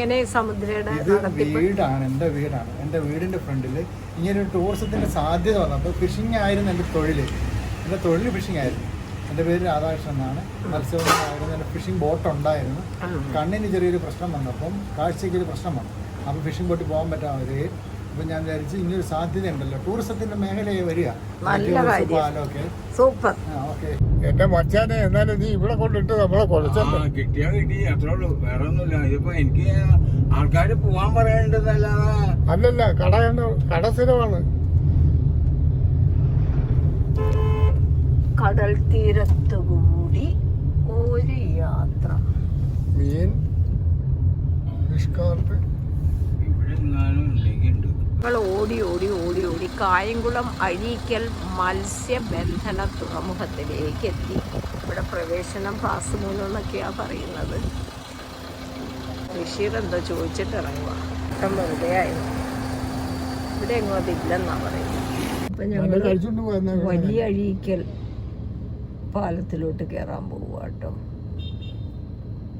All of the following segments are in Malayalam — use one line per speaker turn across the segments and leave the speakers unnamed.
ഇങ്ങനെ സമുദ്രയുടെ
ഇത് വീടാണ് എന്റെ വീടാണ്. എന്റെ വീടിന്റെ ഫ്രണ്ടിൽ ഇങ്ങനെ ഒരു ടൂറിസത്തിന്റെ സാധ്യത വന്നപ്പോൾ ഫിഷിംഗ് ആയിരുന്നു എന്റെ തൊഴിൽ. എന്റെ തൊഴിൽ ഫിഷിംഗ് ആയിരുന്നു. എന്റെ പേര് രാധാകൃഷ്ണൻ എന്നാണ്. മത്സ്യബന്ധനമായിരുന്നു. എന്റെ ഫിഷിംഗ് ബോട്ട് ഉണ്ടായിരുന്നു. കണ്ണിന് ചെറിയൊരു പ്രശ്നം വന്നപ്പം കാഴ്ചയ്ക്ക് ഒരു പ്രശ്നം വന്നു. അപ്പോൾ ഫിഷിംഗ് ബോട്ടിൽ പോകാൻ പറ്റാതെ അപ്പം ഞാൻ വിചാരിച്ചു ഇനിയൊരു സാധ്യത ഉണ്ടല്ലോ. ടൂറിസത്തിന്റെ മേഖലയെ വരിക.
നല്ല കാര്യം. സൂപ്പർ.
ഓക്കെ.
എന്റെ മച്ചാനെ എന്നാലും നീ ഇവിടെ കൊണ്ടിട്ട് നമ്മളെ കുഴച്ചല്ലേ
ആ, കിട്ടിയാ കിട്ടി അത്രേ ഉള്ളൂ. വേറെ ഒന്നുമില്ല. ഇതിപ്പോ എനിക്ക് ആൾക്കാര് പോവാൻ പറയണ്ടെന്നല്ലാതെ
അല്ലല്ല കട കട സ്ഥിരമാണ്.
കടൽ തീരത്ത് കൂടി ഒരു യാത്ര.
മീൻ ഫിഷ് കാർട്ട്
ഇവിടെ എങ്ങാനും ഉണ്ടെങ്കിൽ ഉണ്ട്
ഞങ്ങൾ ഓടി ഓടി ഓടി ഓടി കായംകുളം അഴീക്കൽ മത്സ്യബന്ധന തുറമുഖത്തിലേക്ക് എത്തി. ഇവിടെ പ്രവേശനം പാസ് മൂന്നെന്നൊക്കെയാണ് പറയുന്നത്. ബഷീർ എന്തോ ചോദിച്ചിട്ട് ഇറങ്ങുക ഇഷ്ടം വെറുതെ ആയിരുന്നു ഇവിടെ എങ്ങോ അതില്ലെന്നാ പറയുന്നത്. അപ്പം ഞങ്ങൾ വലിയ അഴീക്കൽ പാലത്തിലോട്ട് കയറാൻ പോവുക കേട്ടോ.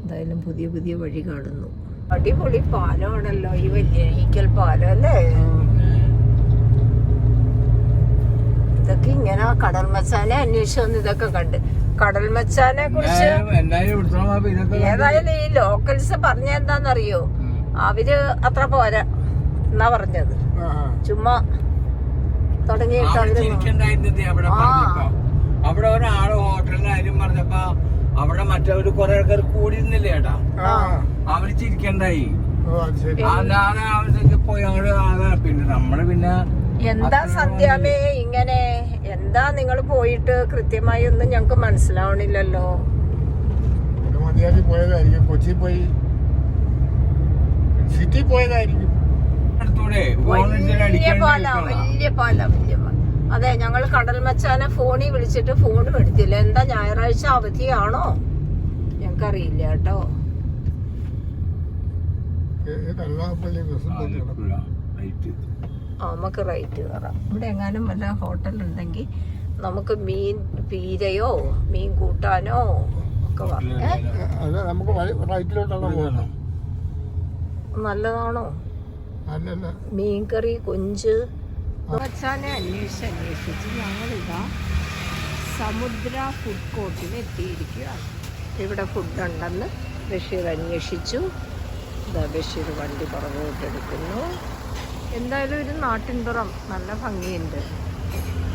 എന്തായാലും പുതിയ പുതിയ വഴി കാണുന്നു. അടിപൊളി പാലമാണല്ലോ ഈ വലിയ ഈക്കൽ പാലം അല്ലേ? ഇതൊക്കെ ഇങ്ങനെ കടൽ മച്ചാനെ അന്വേഷിച്ചു വന്ന് ഇതൊക്കെ കണ്ട്. കടൽ മച്ചാനെ കുറിച്ച് ഏതായാലും ഈ ലോക്കൽസ് പറഞ്ഞ എന്താന്നറിയോ? അവർ അത്ര പോരാ എന്നാ പറഞ്ഞത്. ചുമ്മാ തുടങ്ങിയിട്ട്
അവർ
ആ.
അവിടെ ഒരാൾ ഹോട്ടലിന്റെ കാര്യം പറഞ്ഞപ്പോ അവിടെ മറ്റവര് കുറെ ആൾക്കാർ കൂടിയിരുന്നില്ലേ ഏട്ടാ?
ആ.
അവർ ചിരിക്കണ്ടായി. അവർക്ക് പോയി അങ്ങോട്ട് അതാണ് പിന്നെ നമ്മൾ പിന്നെ
എന്താ സത്യാമേ ഇങ്ങനെ? എന്താ നിങ്ങൾ പോയിട്ട് കൃത്യമായി ഒന്നും ഞങ്ങക്ക് മനസ്സിലാവണില്ലല്ലോ.
പിന്നെ മതിയാക്കി പോയതായിരിക്കും. കൊച്ചി പോയി സിറ്റി പോയതായിരിക്കും.
അടുത്തൂടെ
വലിയ പാല വലിയ പാല വലിയ അതെ ഞങ്ങൾ കടൽ മച്ചാനെ ഫോണിൽ വിളിച്ചിട്ട് ഫോണും എടുത്തില്ല. എന്താ ഞായറാഴ്ച അവധിയാണോ? ഞങ്ങൾക്കറിയില്ല കേട്ടോ. നമുക്ക് റൈറ്റ് കയറാം ഇവിടെ എങ്ങാനും വല്ല ഹോട്ടൽ ഉണ്ടെങ്കിൽ നമുക്ക് മീൻ പീരയോ മീൻ കൂട്ടാനോ ഒക്കെ
നമുക്ക് റൈറ്റിലോട്ടാണ് പോകുന്നത്
നല്ലതാണോ?
അല്ലല്ല
മീൻകറി കൊഞ്ച് മച്ചാനെ അന്വേഷിച്ച് അന്വേഷിച്ച് ഞങ്ങളിതാ സമുദ്ര ഫുഡ് കോർട്ടിൽ എത്തിയിരിക്കുകയാണ്. ഇവിടെ ഫുഡുണ്ടെന്ന് ബഷീർ അന്വേഷിച്ചു. ഇതാ ബഷീർ വണ്ടി പുറകോട്ടെടുക്കുന്നു എന്തായാലും ഒരു നാട്ടിൻപുറം നല്ല ഭംഗിയുണ്ട്.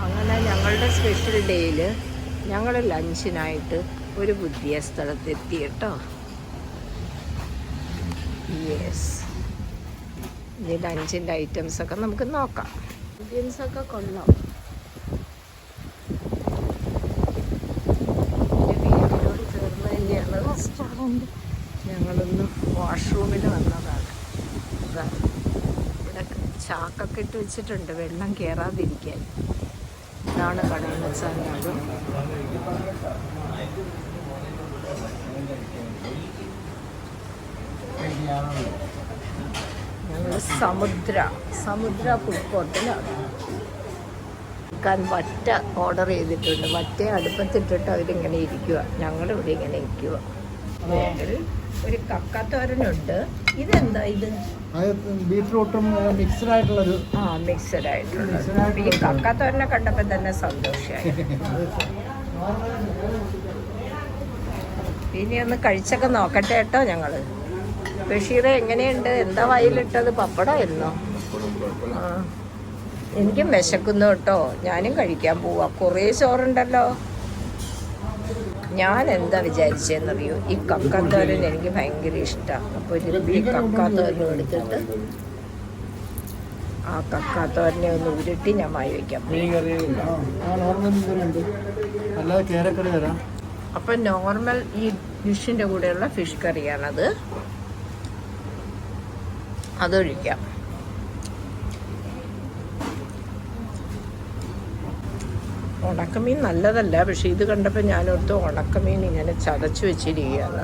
അങ്ങനെ ഞങ്ങളുടെ സ്പെഷ്യൽ ഡേയിൽ ഞങ്ങൾ ലഞ്ചിനായിട്ട് ഒരു പുതിയ സ്ഥലത്തെത്തി കേട്ടോ. യെസ് ഇനി ലഞ്ചിന്റെ ഐറ്റംസൊക്കെ നമുക്ക് നോക്കാം. ഇന്ത്യൻസ് ഒക്കെ കൊള്ളാം. ഞങ്ങളൊന്ന് വാഷ്റൂമിൽ വന്നതാണ്. ഇവിടെ ചാക്കൊക്കെ ഇട്ട് വെച്ചിട്ടുണ്ട്. വെള്ളം കയറാതിരിക്കാൻ ഇതാണ് കടയെന്ന് വെച്ചാൽ ഞങ്ങൾ സമുദ്ര സമുദ്ര ഫുഡ് കോർട്ടിലാണ് വറ്റ ഓർഡർ ചെയ്തിട്ടുണ്ട്. വറ്റ അടുപ്പത്തിട്ടിട്ട് അവരിങ്ങനെ ഇരിക്കുക ഞങ്ങളിവിടെ ഇങ്ങനെ ഇരിക്കുക ഒരു കക്കാത്തോരനുണ്ട്. ഇതെന്താ ഇത്?
ബീറ്റ്റൂട്ടും മിക്സ്ഡ് ആയിട്ടുള്ളൊരു
ആ മിക്സഡ് ആയിട്ടുള്ളത് ഈ കക്കാത്തോരനെ കണ്ടപ്പോൾ തന്നെ സന്തോഷമായി ഇനി ഒന്ന് കഴിച്ചൊക്കെ നോക്കട്ടെ കേട്ടോ ഞങ്ങൾ. ബഷീർ എങ്ങനെയുണ്ട്? എന്താ വായിലിട്ടത്? പപ്പടമായിരുന്നോ ആ. എനിക്കും വിശക്കുന്നു കേട്ടോ. ഞാനും കഴിക്കാൻ പോവാ. കുറേ ചോറുണ്ടല്ലോ. ഞാൻ എന്താ വിചാരിച്ചതെന്നറിയോ ഈ കക്കാത്തോരൻ എനിക്ക് ഭയങ്കര ഇഷ്ടമാണ് അപ്പോൾ ഒരു ഈ കക്കാത്തോരനും എടുത്തിട്ട് ആ കക്കാത്തോരനെ ഒന്ന് ഉരുട്ടി ഞാൻ വായി വയ്ക്കാം. അപ്പം നോർമൽ ഈ ഡിഷിന്റെ കൂടെയുള്ള ഫിഷ് കറിയാണത്. അതൊഴിക്കാം. ഉണക്കമീൻ നല്ലതല്ല പക്ഷെ ഇത് കണ്ടപ്പോൾ ഞാനോർത്ത് ഉണക്കമീൻ ഇങ്ങനെ ചതച്ച് വെച്ചിരിക്കുകയാണ്.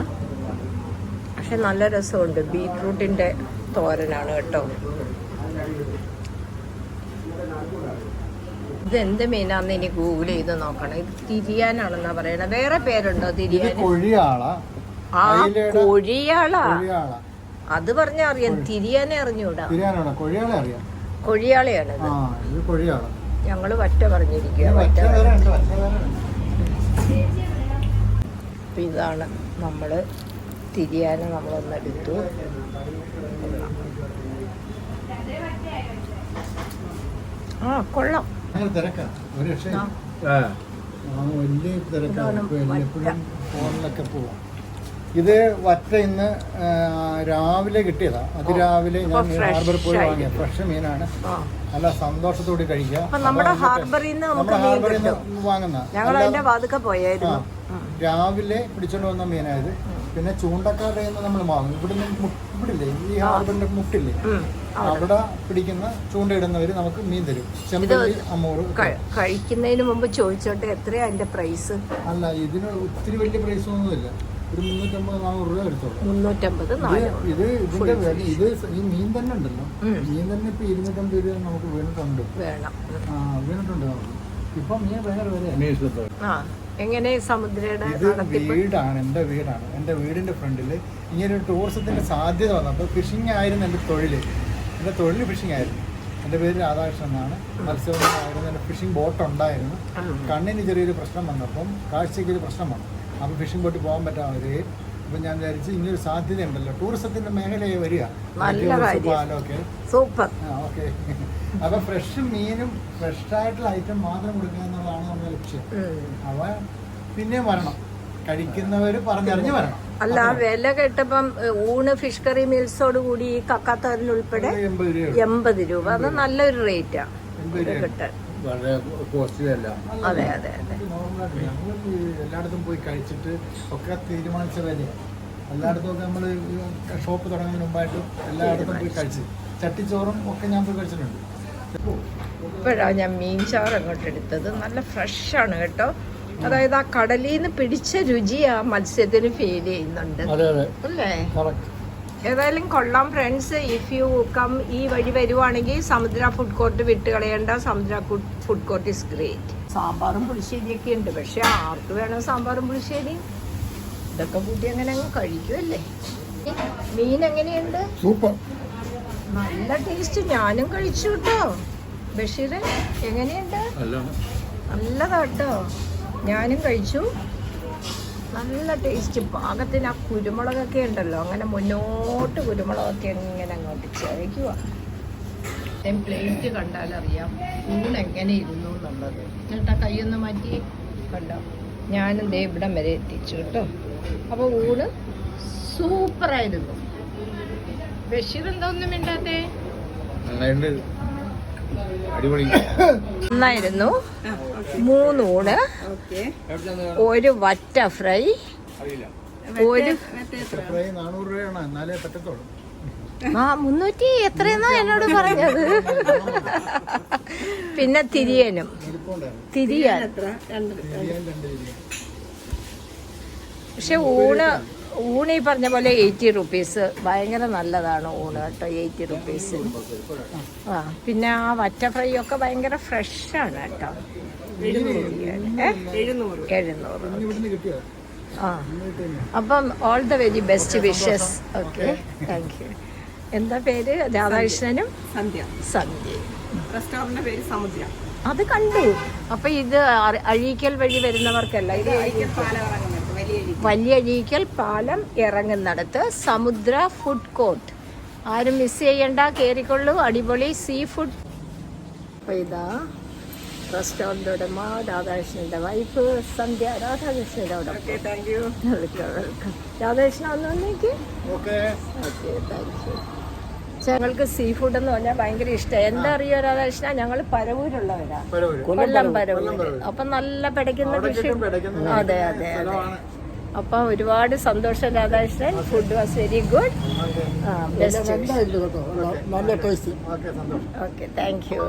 പക്ഷെ നല്ല രസമുണ്ട്. ബീറ്റ്റൂട്ടിന്റെ തോരനാണ് കേട്ടോ. ഇത് എന്ത് മീനാന്ന് ഇനി ഗൂഗിൾ ചെയ്ത് നോക്കണം. ഇത് തിരിയാനാണെന്നാ പറയണത് വേറെ പേരുണ്ടോ
ഇത്
തിരിയാൻ?
കൊഴിയാള.
ആ കൊഴിയാള. അത് പറഞ്ഞാ അറിയാം. തിരിയാനെ അറിഞ്ഞൂടാ.
തിരിയാനാണോ? കൊഴിയാളെ അറിയാം.
കൊഴിയാളെയാണ്
ആ ഇത് കൊഴിയാൾ.
ഞങ്ങൾ വറ്റ പറഞ്ഞിരിക്കുക വറ്റ അപ്പൊ ഇതാണ് നമ്മൾ തിരിയാനെ നമ്മളൊന്നെടുത്തു ആ കൊള്ളാം.
വലിയ തിരക്കാണ്. എപ്പോഴും ഫോണിലൊക്കെ പോവാം. ഇത് വറ്റ ഇന്ന് രാവിലെ കിട്ടിയതാ. അതിരാവിലെ
രാവിലെ
ഞാൻ
ഹാർബർ
ഹാർബറിൽ പോയി വാങ്ങിയ. ഫ്രഷ് മീനാണ്. നല്ല സന്തോഷത്തോടെ കഴിക്കുക.
നമ്മുടെ ഹാർബറിൽ നിന്ന്
വാങ്ങുന്ന. രാവിലെ പിടിച്ചോണ്ട് വന്ന മീനായത്. പിന്നെ ചൂണ്ടക്കാരുടെ നിന്ന് നമ്മൾ വാങ്ങും. ഇവിടെ നിന്ന് ഇവിടില്ലേ? ഈ ഹാർബറിന്റെ മുട്ടില്ലേ. അവിടെ. പിടിക്കുന്ന ചൂണ്ടയിടുന്നവര് നമുക്ക് മീൻ തരും. ചെമ്പല്ലി അമ്മൂറ്
കഴിക്കുന്നതിന് മുമ്പ് ചോദിച്ചോട്ടെ എത്രയാ അതിന്റെ പ്രൈസ്
അല്ല ഇതിന് ഒത്തിരി വലിയ പ്രൈസ് ഒന്നുമില്ല. ഒരു മുന്നൂറ്റമ്പത് നാനൂറ് രൂപ എടുത്തോളൂ.
മുന്നൂറ്റമ്പത്
ഇത് ഇതിന്റെ വില ഇത് ഈ മീൻ തന്നെ ഉണ്ടല്ലോ. മീൻ തന്നെ ഇപ്പൊ ഇരുന്നൂറ്റമ്പത് രൂപ നമുക്ക് വീണിട്ടുണ്ട്
വേണം.
ആ വീണിട്ടുണ്ട് നമുക്ക്. ഇപ്പൊ മീൻ ഭയങ്കര വിലയാണ്
ആ എങ്ങനെ സമുദ്രയുടെ
ഇത് വീടാണ് എന്റെ വീടാണ്. എന്റെ വീടിന്റെ ഫ്രണ്ടിൽ ഇങ്ങനെ ഒരു ടൂറിസത്തിന്റെ സാധ്യത അപ്പൊ ഫിഷിംഗ് ആയിരുന്നു എന്റെ തൊഴിൽ എന്റെ തൊഴിൽ ഫിഷിംഗ് ആയിരുന്നു. എന്റെ പേര് രാധാകൃഷ്ണൻ എന്നാണ്. മത്സ്യബന്ധനമായിരുന്നു. എന്റെ ഫിഷിംഗ് ബോട്ട് ഉണ്ടായിരുന്നു. കണ്ണിന് ചെറിയൊരു പ്രശ്നം വന്നപ്പം കാഴ്ചയ്ക്ക് ഒരു പ്രശ്നം വന്നു. അപ്പോൾ ഫിഷിംഗ് ബോട്ടിൽ പോകാൻ പറ്റാതെ അപ്പം ഞാൻ വിചാരിച്ച് ഇനിയൊരു സാധ്യത ഉണ്ടല്ലോ ടൂറിസത്തിന്റെ മേഖലയെ വരിക. പാലമൊക്കെ
സൂപ്പർ
ഓക്കെ അപ്പോൾ ഫ്രഷ് മീനും ഫ്രഷായിട്ടുള്ള ഐറ്റം മാത്രം കൊടുക്കുക എന്നുള്ളതാണ് നമ്മുടെ ലക്ഷ്യം. അവ പിന്നെയും വരണം. കഴിക്കുന്നവർ പറഞ്ഞറിഞ്ഞ് വരണം.
അല്ല വില കേട്ടപ്പം ഊണ് ഫിഷ് കറി മീൽസോട് കൂടി ഈ കക്കാത്തോരൻ
ഉൾപ്പെടെ എൺപത് രൂപ.
അത് നല്ലൊരു റേറ്റാ കിട്ടാൻ.
വളരെ കോസ്റ്റ്ലി അല്ല
അതെ അതെ അതെ.
ഞങ്ങൾ എല്ലായിടത്തും പോയി കഴിച്ചിട്ട് ഒക്കെ തീരുമാനിച്ചതല്ലേ? എല്ലായിടത്തും ഒക്കെ നമ്മൾ ഷോപ്പ് തുടങ്ങുന്നതിന് മുമ്പായിട്ട് എല്ലായിടത്തും പോയി കഴിച്ച്. ചട്ടിച്ചോറും ഒക്കെ ഞാൻ പോയി കഴിച്ചിട്ടുണ്ട്.
ഇപ്പോഴാണ് ഞാൻ മീൻ ചാറ് അങ്ങോട്ട് എടുത്തത്. നല്ല ഫ്രഷാണ് കേട്ടോ. അതായത് ആ കടലിന്ന് നിന്ന് പിടിച്ച രുചി ആ മത്സ്യത്തിന് ഫീൽ ചെയ്യുന്നുണ്ട്.
അതെ അതെ.
അല്ലേ? ഏതായാലും കൊള്ളാം ഫ്രണ്ട്സ് ഇഫ് യു കം ഈ വഴി വരുവാണെങ്കിൽ സമുദ്ര ഫുഡ് കോർട്ട് വിട്ട് കളയേണ്ട. സമുദ്ര ഫുഡ് കോർട്ട് ഇസ് ഗ്രേറ്റ് സാമ്പാറും പുളിശ്ശേരിയൊക്കെ ഉണ്ട്. പക്ഷെ ആർക്ക് വേണം സാമ്പാറും പുളിശ്ശേരി? ഇതൊക്കെ കൂട്ടി അങ്ങനെ അങ്ങ് കഴിക്കുമല്ലേ മീൻ എങ്ങനെയുണ്ട്?
സൂപ്പർ
നല്ല ടേസ്റ്റ് ഞാനും കഴിച്ചു കേട്ടോ. ബഷീർ എങ്ങനെയുണ്ട്? നല്ലതാട്ടോ. ഞാനും കഴിച്ചു. നല്ല ടേസ്റ്റ് പാകത്തിന് ആ കുരുമുളകൊക്കെ ഉണ്ടല്ലോ. അങ്ങനെ മുന്നോട്ട് കുരുമുളകൊക്കെ ഇങ്ങനെ അങ്ങോട്ട് ചേക്കുക പ്ലേറ്റ് കണ്ടാലറിയാം ഊണ് എങ്ങനെ ഇരുന്നു എന്നുള്ളത്. എന്നിട്ട് കൈയൊന്ന് മാറ്റി കണ്ടോ? ഞാനും ദേ ഇവിടം വരെ എത്തിച്ചു കേട്ടോ. അപ്പോൾ ഊണ് സൂപ്പറായിരുന്നു ബഷീർ എന്താ ഒന്നും മിണ്ടാത്തേ?
അടിപൊളി.
നന്നായിരുന്നു. മൂന്നൂണ് ഒരു വറ്റ ഫ്രൈ. ഒരു ആ മുന്നൂറ്റി എത്രയെന്നാ എന്നോട് പറഞ്ഞത്? പിന്നെ തിരിയനും. തിരിയാൻ. പക്ഷെ ഊണ് ഊണ് ഈ പറഞ്ഞ പോലെ എയ്റ്റി റുപ്പീസ്. ഭയങ്കര നല്ലതാണ് ഊണ് കേട്ടോ എയ്റ്റി റുപ്പീസ്. ആ പിന്നെ ആ വറ്റ ഫ്രൈ ഒക്കെ ഭയങ്കര ഫ്രഷാണ് കേട്ടോ. എഴുന്നൂറ് ആ. അപ്പം all the very best wishes okay thank you എന്താ പേര്? രാധാകൃഷ്ണനും
സന്ധ്യ.
സന്ധ്യ.
റെസ്റ്റോറന്റിന്റെ പേര് സമുദ്ര.
അത് കണ്ടു. അപ്പൊ ഇത് അഴീക്കൽ വഴി വരുന്നവർക്കല്ല ഇത്
അഴീക്കൽ ഇറങ്ങുന്നത് വലിയ രീതി
വലിയ പാലം ഇറങ്ങുന്നിടത്ത് സമുദ്ര ഫുഡ് കോർട്ട് ആരും മിസ് ചെയ്യണ്ട കയറിക്കൊള്ളൂ അടിപൊളി സീ ഫുഡ് അപ്പൊ ഇതാ റെസ്റ്റോറന്റ് ഉടമ രാധാകൃഷ്ണന്റെ വൈഫ് സന്ധ്യ. രാധാകൃഷ്ണന്റെ അവിടെ
thank you
welcome welcome. Radhakrishna ഒന്ന് വന്നേക്ക്
ഓക്കെ
ഓക്കെ താങ്ക് യു ഞങ്ങൾക്ക് സീ ഫുഡ് എന്ന് പറഞ്ഞാൽ ഭയങ്കര ഇഷ്ടമാണ് എന്താ അറിയോ രാധാകൃഷ്ണ? ഞങ്ങൾ പരവൂരുള്ളവരാ.
പരവൂര്.
കൊല്ലം പരവൂര്. അപ്പൊ നല്ല പിടയ്ക്കുന്ന കൃഷി. അതെ അതെ അതെ. അപ്പൊ ഒരുപാട് സന്തോഷം Radhakrishnan. Food was very good
okay സന്തോഷം.
ഓക്കെ താങ്ക് യു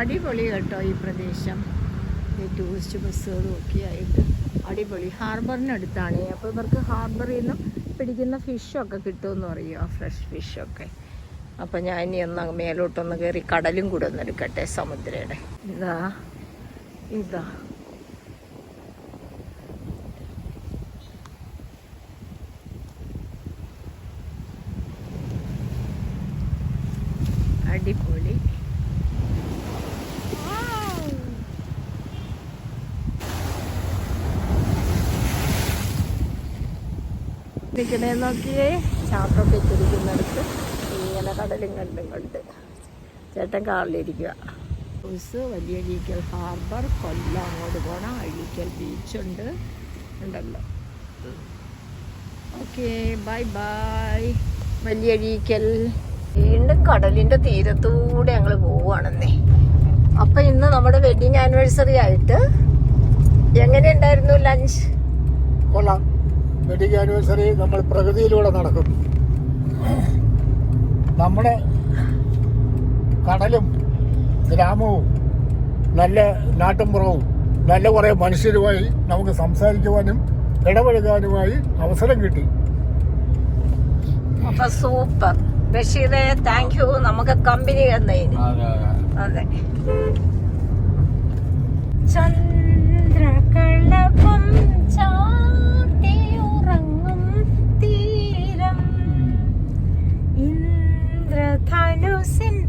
അടിപൊളി കേട്ടോ ഈ പ്രദേശം. ഈ ടൂറിസ്റ്റ് ബസ്സുകളും ഒക്കെ ആയിട്ട്. അടിപൊളി. ഹാർബറിനടുത്താണ് അപ്പോൾ ഇവർക്ക് ഹാർബറിൽ നിന്നും പിടിക്കുന്ന ഫിഷൊക്കെ കിട്ടുമെന്ന് പറയുമോ ഫ്രഷ് ഫിഷൊക്കെ അപ്പം ഞാൻ ഇനി ഒന്ന് മേലോട്ടൊന്ന് കയറി കടലും കൂടെ ഒന്ന് എടുക്കട്ടെ സമുദ്രയുടെ. ഇതാ ഇതാ അടിപൊളി നിൽക്കണേ നോക്കിയേ. ചാട്ടൊക്കെ ഇട്ടിരിക്കുന്നിടത്ത്. ഇങ്ങനെ കടലും കണ്ടും കൊണ്ട്. ചേട്ടൻ കാറിലിരിക്കുക ബസ് വലിയ അഴീക്കൽ ഹാർബർ കൊല്ലം അങ്ങോട്ട് പോകണം അഴീക്കൽ ബീച്ചുണ്ട് ഉണ്ടല്ലോ. Okay bye bye. വലിയ അഴീക്കൽ വീണ്ടും കടലിന്റെ തീരത്തൂടെ ഞങ്ങൾ പോവുകയാണെന്നേ. അപ്പം ഇന്ന് നമ്മുടെ വെഡിങ് ആനിവേഴ്സറി ആയിട്ട് എങ്ങനെയുണ്ടായിരുന്നു ലഞ്ച്
കൊള്ളാം. വെഡിങ് ആനിവേഴ്സറി നമ്മൾ പ്രകൃതിയിലൂടെ നടക്കും നമ്മുടെ കടലും ഗ്രാമവും നല്ല നാട്ടിൻപുറവും നല്ല കുറേ മനുഷ്യരുമായി നമുക്ക് സംസാരിക്കുവാനും ഇടപഴകാനുമായി അവസരം കിട്ടി.
അപ്പൊ സൂപ്പർ. ബഷീറെ താങ്ക് യു നമുക്ക് കമ്പനി തന്നതിന്
അതെ അതെ.
അതെ. ചന്ദ്രകളപം no sin